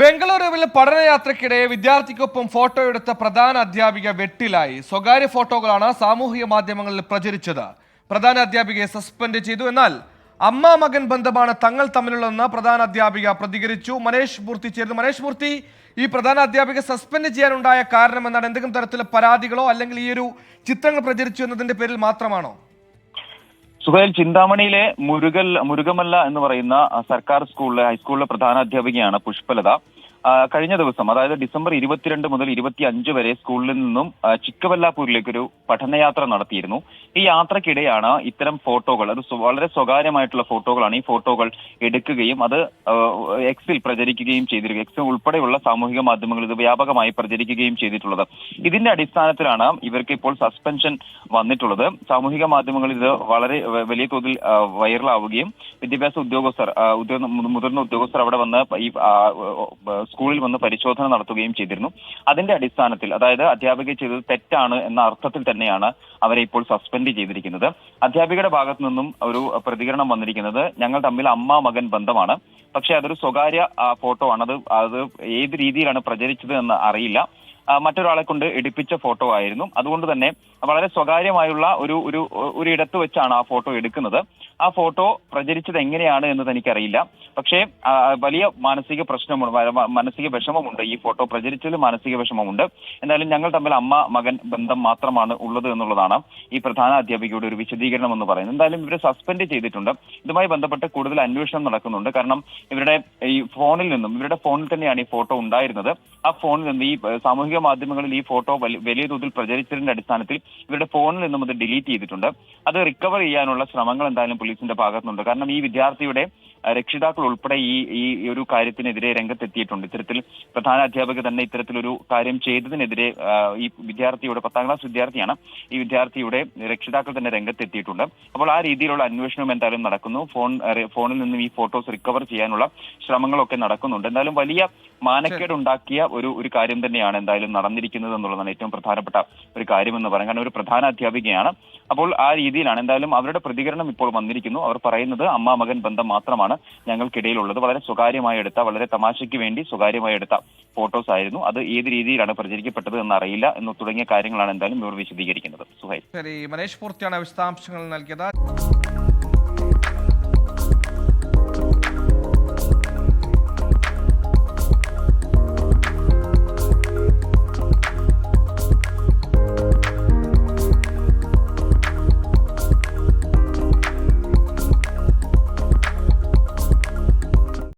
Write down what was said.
ബംഗളൂരുവിൽ പഠനയാത്രയ്ക്കിടെ വിദ്യാർത്ഥിക്കൊപ്പം ഫോട്ടോ എടുത്ത പ്രധാന അധ്യാപിക വെട്ടിലായി. സ്വകാര്യ ഫോട്ടോകളാണ് സാമൂഹിക മാധ്യമങ്ങളിൽ പ്രചരിച്ചത്. പ്രധാന അധ്യാപികയെ സസ്പെൻഡ് ചെയ്തു. എന്നാൽ അമ്മ മകൻ ബന്ധമാണ് തങ്ങൾ തമ്മിലുള്ളതെന്ന് പ്രധാന അധ്യാപിക പ്രതികരിച്ചു. മനേഷ് മൂർത്തി ചേർന്നു മനേഷ് മൂർത്തി ഈ പ്രധാന അധ്യാപിക സസ്പെൻഡ് ചെയ്യാനുണ്ടായ കാരണം എന്താണ് എന്തെങ്കിലും തരത്തിലുള്ള പരാതികളോ അല്ലെങ്കിൽ ഈ ഒരു ചിത്രങ്ങൾ പ്രചരിച്ചു എന്നതിന്റെ പേരിൽ മാത്രമാണോ? സുഹേൽ ചിന്താമണിയിലെ മുരുകൽ മുരുകമല്ല എന്ന് പറയുന്ന സർക്കാർ സ്കൂളിലെ ഹൈസ്കൂളിലെ പ്രധാന അധ്യാപികയാണ് പുഷ്പലത. കഴിഞ്ഞ ദിവസം അതായത് ഡിസംബർ ഇരുപത്തിരണ്ട് മുതൽ ഇരുപത്തി അഞ്ച് വരെ സ്കൂളിൽ നിന്നും ചിക്കവല്ലാപൂരിലേക്ക് ഒരു പഠനയാത്ര നടത്തിയിരുന്നു. ഈ യാത്രക്കിടെയാണ് ഇത്തരം ഫോട്ടോകൾ അത് വളരെ സ്വകാര്യമായിട്ടുള്ള ഫോട്ടോകളാണ്. ഈ ഫോട്ടോകൾ എടുക്കുകയും അത് എക്സിൽ പ്രചരിക്കുകയും ചെയ്തിരിക്കുക എക്സ് ഉൾപ്പെടെയുള്ള സാമൂഹിക മാധ്യമങ്ങളിൽ ഇത് വ്യാപകമായി പ്രചരിക്കുകയും ചെയ്തിട്ടുള്ളത്. ഇതിന്റെ അടിസ്ഥാനത്തിലാണ് ഇവർക്ക് ഇപ്പോൾ സസ്പെൻഷൻ വന്നിട്ടുള്ളത്. സാമൂഹിക മാധ്യമങ്ങളിൽ ഇത് വളരെ വലിയ തോതിൽ വൈറലാവുകയും വിദ്യാഭ്യാസ ഉദ്യോഗസ്ഥർ മുതിർന്ന ഉദ്യോഗസ്ഥർ അവിടെ വന്ന് ഈ സ്കൂളിൽ വന്ന് പരിശോധന നടത്തുകയും ചെയ്തിരുന്നു. അതിന്റെ അടിസ്ഥാനത്തിൽ അതായത് അധ്യാപിക ചെയ്തത് തെറ്റാണ് എന്ന അർത്ഥത്തിൽ തന്നെയാണ് അവരെ ഇപ്പോൾ സസ്പെൻഡ് ചെയ്തിരിക്കുന്നത്. അധ്യാപികയുടെ ഭാഗത്തു നിന്നും ഒരു പ്രതികരണം വന്നിരിക്കുന്നത് ഞങ്ങൾ തമ്മിൽ അമ്മ മകൻ ബന്ധമാണ്. പക്ഷേ അതൊരു സ്വകാര്യ ഫോട്ടോ ആണ്. അത് അത് ഏത് രീതിയിലാണ് പ്രചരിച്ചത് എന്ന് അറിയില്ല. മറ്റൊരാളെ കൊണ്ട് എടുപ്പിച്ച ഫോട്ടോ ആയിരുന്നു. അതുകൊണ്ട് തന്നെ വളരെ സ്വകാര്യമായുള്ള ഒരു ഒരു ഒരു ഇടത്ത് വെച്ചാണ് ആ ഫോട്ടോ എടുക്കുന്നത്. ആ ഫോട്ടോ പ്രചരിച്ചത് എങ്ങനെയാണ് എന്ന് തനിക്കറിയില്ല പക്ഷേ വലിയ മാനസിക പ്രശ്നമുണ്ട് മാനസിക വിഷമമുണ്ട് ഈ ഫോട്ടോ. പ്രചരിച്ചതിൽ മാനസിക വിഷമമുണ്ട്. എന്തായാലും ഞങ്ങൾ തമ്മിൽ അമ്മ മകൻ ബന്ധം മാത്രമാണ് ഉള്ളത് എന്നുള്ളതാണ് ഈ പ്രധാന അധ്യാപികയുടെ ഒരു വിശദീകരണം എന്ന് പറയുന്നത്. എന്തായാലും ഇവരെ സസ്പെൻഡ് ചെയ്തിട്ടുണ്ട്. ഇതുമായി ബന്ധപ്പെട്ട് കൂടുതൽ അന്വേഷണം നടക്കുന്നുണ്ട്. കാരണം ഇവരുടെ ഈ ഫോണിൽ നിന്നും ഇവരുടെ ഫോണിൽ തന്നെയാണ് ഈ ഫോട്ടോ ഉണ്ടായിരുന്നത്. ആ ഫോണിൽ നിന്ന് ഈ ഏഹ്, സാമൂഹിക മാധ്യമങ്ങളിൽ ഈ ഫോട്ടോ വലിയ തോതിൽ പ്രചരിച്ചതിന്റെ അടിസ്ഥാനത്തിൽ ഇവരുടെ ഫോണിൽ നിന്നും അത് ഡിലീറ്റ് ചെയ്തിട്ടുണ്ട്. അത് റിക്കവർ ചെയ്യാനുള്ള ശ്രമങ്ങൾ എന്തായാലും പോലീസിന്റെ ഭാഗത്തുനിന്നുണ്ട്. കാരണം ഈ വിദ്യാർത്ഥിയുടെ രക്ഷിതാക്കൾ ഉൾപ്പെടെ ഈ ഈ ഒരു കാര്യത്തിനെതിരെ രംഗത്തെത്തിയിട്ടുണ്ട്. ഇത്തരത്തിൽ പ്രധാന അധ്യാപക തന്നെ ഇത്തരത്തിലൊരു കാര്യം ചെയ്തതിനെതിരെ ഈ വിദ്യാർത്ഥിയുടെ പത്താം ക്ലാസ് വിദ്യാർത്ഥിയാണ് ഈ വിദ്യാർത്ഥിയുടെ രക്ഷിതാക്കൾ തന്നെ രംഗത്തെത്തിയിട്ടുണ്ട്. അപ്പോൾ ആ രീതിയിലുള്ള അന്വേഷണം എന്തായാലും നടക്കുന്നു. ഫോൺ ഫോണിൽ നിന്നും ഈ ഫോട്ടോസ് റിക്കവർ ചെയ്യാനുള്ള ശ്രമങ്ങളൊക്കെ നടക്കുന്നുണ്ട്. എന്തായാലും വലിയ മാനക്കേട് ഉണ്ടാക്കിയ ഒരു ഒരു കാര്യം തന്നെയാണ് എന്തായാലും നടന്നിരിക്കുന്നത് എന്നുള്ളതാണ് ഏറ്റവും പ്രധാനപ്പെട്ട ഒരു കാര്യമെന്ന് പറയാം. കാരണം ഒരു പ്രധാന അധ്യാപികയാണ്. അപ്പോൾ ആ രീതിയിലാണ് എന്തായാലും അവരുടെ പ്രതികരണം ഇപ്പോൾ വന്നിരിക്കുന്നു. അവർ പറയുന്നത് അമ്മ മകൻ ബന്ധം മാത്രമാണ് ഞങ്ങൾക്കിടയിലുള്ളത്. വളരെ സ്വകാര്യമായി എടുത്ത വളരെ തമാശയ്ക്ക് വേണ്ടി സ്വകാര്യമായി എടുത്ത ഫോട്ടോസ് ആയിരുന്നു. അത് ഏത് രീതിയിലാണ് പ്രചരിക്കപ്പെട്ടത് എന്ന് അറിയില്ല എന്ന് തുടങ്ങിയ കാര്യങ്ങളാണ് എന്തായാലും ഇവർ വിശദീകരിക്കുന്നത്. സുഹൈ ശരി മനേഷ് പൂർത്തിയാണ് വിശദാംശങ്ങൾ നൽകിയത്.